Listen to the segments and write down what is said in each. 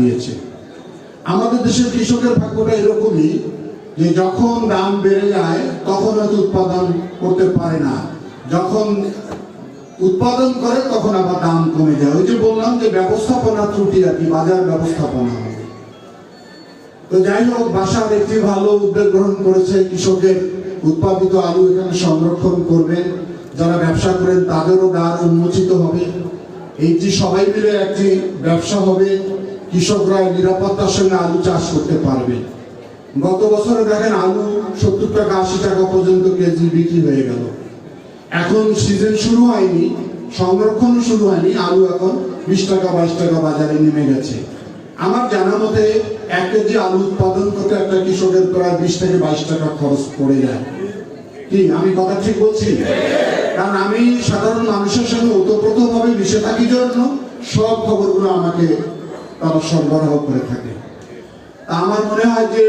দিয়েছে আমাদের দেশের কৃষকের ভাগ্যটা এরকমই যে যখন দাম বেড়ে যায়, তখন হয়তো উৎপাদন করতে পারে না। যখন উৎপাদন করে, তখন আবার দাম কমে যায়। ওই যে বললাম যে ব্যবস্থাপনা ত্রুটি আর কি, বাজার ব্যবস্থাপনা। তো যাই হোক বাসার একটি ভালো উদ্যোগ গ্রহণ করেছে, কৃষকের উৎপাদিত আলু এখানে সংরক্ষণ করবেন যারা ব্যবসা করেন, তাদেরও দ্বার উন্মোচিত হবে। এইটি সবাই মিলে একটি ব্যবসা হবে কৃষকরা নিরাপত্তার সঙ্গে আলু চাষ করতে পারবে। গত বছরে দেখেন আলু সত্তর টাকা, আশি টাকা পর্যন্ত কেজি বিক্রি হয়ে গেল। এখন সিজন শুরু হয়নি, সংরক্ষণ শুরু হয়নি, আলু এখন বিশ টাকা, বাইশ টাকা বাজারে নেমে গেছে। আমার জানা মতে এক কেজি আলু উৎপাদন করতে একটা কৃষকের প্রায় বিশ থেকে বাইশ টাকা খরচ পড়ে যায়। কি, আমি কথা ঠিক বলছি? কারণ আমি সাধারণ মানুষের সঙ্গে ওতপ্রোতভাবে মিশে থাকি জন্য সব খবরগুলো আমাকে তারা সরবরাহ করে থাকে। আমার মনে হয় যে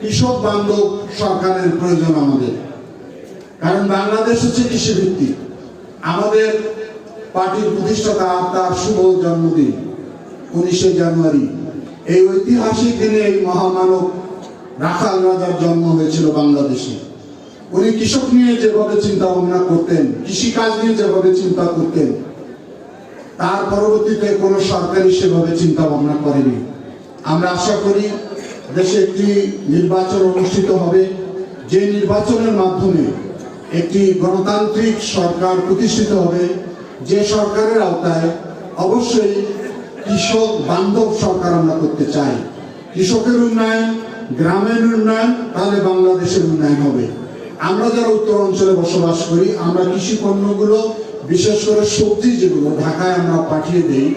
কৃষক বান্ধব সরকারের প্রয়োজন আমাদের। কারণ বাংলাদেশ হচ্ছে কৃষি ভিত্তিক আমাদের পার্টির প্রতিষ্ঠাতা তার শুভ জন্মদিন, উনিশে জানুয়ারি। এই ঐতিহাসিক দিনে এই মহামানব রাখাল রাজার জন্ম হয়েছিল বাংলাদেশে। উনি কৃষক নিয়ে যেভাবে চিন্তা ভাবনা করতেন, কৃষিকাজ নিয়ে যেভাবে চিন্তা করতেন তার পরবর্তীতে কোনো সরকারই সেভাবে চিন্তা ভাবনা করেনি। আমরা আশা করি দেশে একটি নির্বাচন অনুষ্ঠিত হবে। যে নির্বাচনের মাধ্যমে একটি গণতান্ত্রিক সরকার প্রতিষ্ঠিত হবে, যে সরকারের আওতায় অবশ্যই কৃষক বান্ধব সরকার আমরা করতে চাই। কৃষকের উন্নয়ন, গ্রামের উন্নয়ন, তাহলে বাংলাদেশের উন্নয়ন হবে। আমরা যারা উত্তর অঞ্চলে বসবাস করি, আমরা কৃষি পণ্যগুলো বিশেষ করে সবজি যেগুলো ঢাকায় আমরা পাঠিয়ে দিই,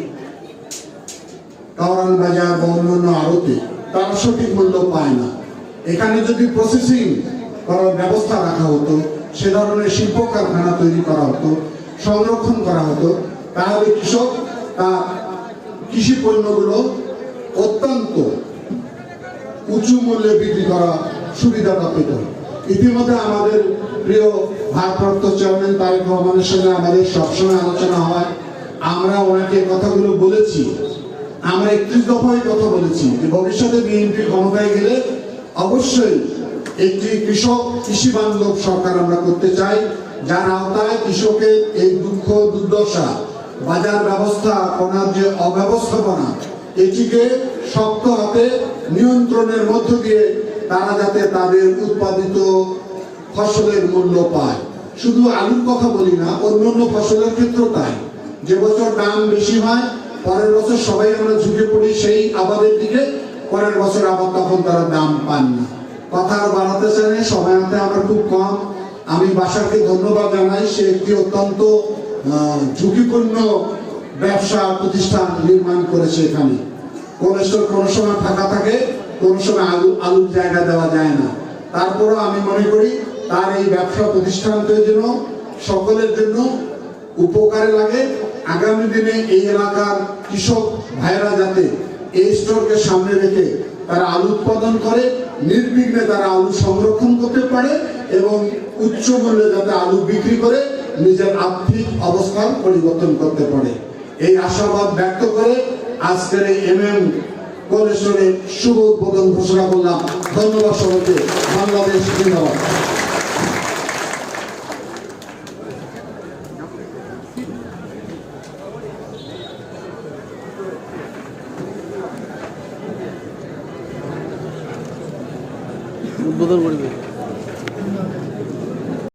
কাওরান বাজার বা আড়তে, তারা সঠিক মূল্য পায় না। এখানে যদি প্রসেসিং করার ব্যবস্থা রাখা হতো, সে ধরনের শিল্প কারখানা তৈরি করা হতো, সংরক্ষণ করা হতো, তাহলে কৃষক তার কৃষি পণ্যগুলো অত্যন্ত উঁচু মূল্যে বিক্রি করা সুবিধাটা পেত। ইতিমধ্যে আমাদের প্রিয় ভারপ্রাপ্ত চেয়ারম্যান তারেক রহমানের সঙ্গে আমাদের সবসময় আলোচনা হয়। আমরা ওনাকে কথাগুলো বলেছি। আমরা একত্রিশ দফায় কথা বলেছি যে ভবিষ্যতে বিএনপি ক্ষমতায় গেলে অবশ্যই একটি কৃষক কৃষি বান্ধব সরকার আমরা করতে চাই, যার আওতায় কৃষকের এই দুঃখ, দুর্দশা, বাজার ব্যবস্থাপনার যে অব্যবস্থাপনা, এটিকে শক্ত হাতে নিয়ন্ত্রণের মধ্য দিয়ে তারা যাতে তাদের উৎপাদিত ফসলের মূল্য পায়। শুধু আলুর কথা বলি না, অন্যান্য ফসলের ক্ষেত্রেও তাই। যে বছর দাম বেশি হয়, পরের বছর সবাই আমরা ঝুঁকে পড়ি সেই আবাদের দিকে, পরের বছর আবার তখন তারা দাম পান না। কথা আর বাড়াতে চাই সময় হাতে আমার খুব কম। আমি বাসাকে ধন্যবাদ জানাই, সে একটি অত্যন্ত ঝুঁকিপূর্ণ ব্যবসা প্রতিষ্ঠান নির্মাণ করেছে এখানে। কোন সময় ফাঁকা থাকে কোন সময় আলু, আলুর জায়গা দেওয়া যায় না। তারপরও আমি মনে করি, তার এই ব্যবসা প্রতিষ্ঠানটির জন্য সকলের জন্য উপকারে লাগে। আগামী দিনে এই এলাকার কৃষক ভাইরা যাতে এই স্টোরকে সামনে রেখে তারা আলু উৎপাদন করে, নির্বিঘ্নে তারা আলু সংরক্ষণ করতে পারে এবং উচ্চ মূল্যে যাতে আলু বিক্রি করে, নিজের আর্থিক অবস্থান পরিবর্তন করতে পারে। এই আশাবাদ ব্যক্ত করে আজকের এই এম এম কলেশ্বরের শুভ উদ্বোধন ঘোষণা করলাম। ধন্যবাদ সবাইকে। বাংলাদেশ জিন্দাবাদ। উদ্বোধন করবে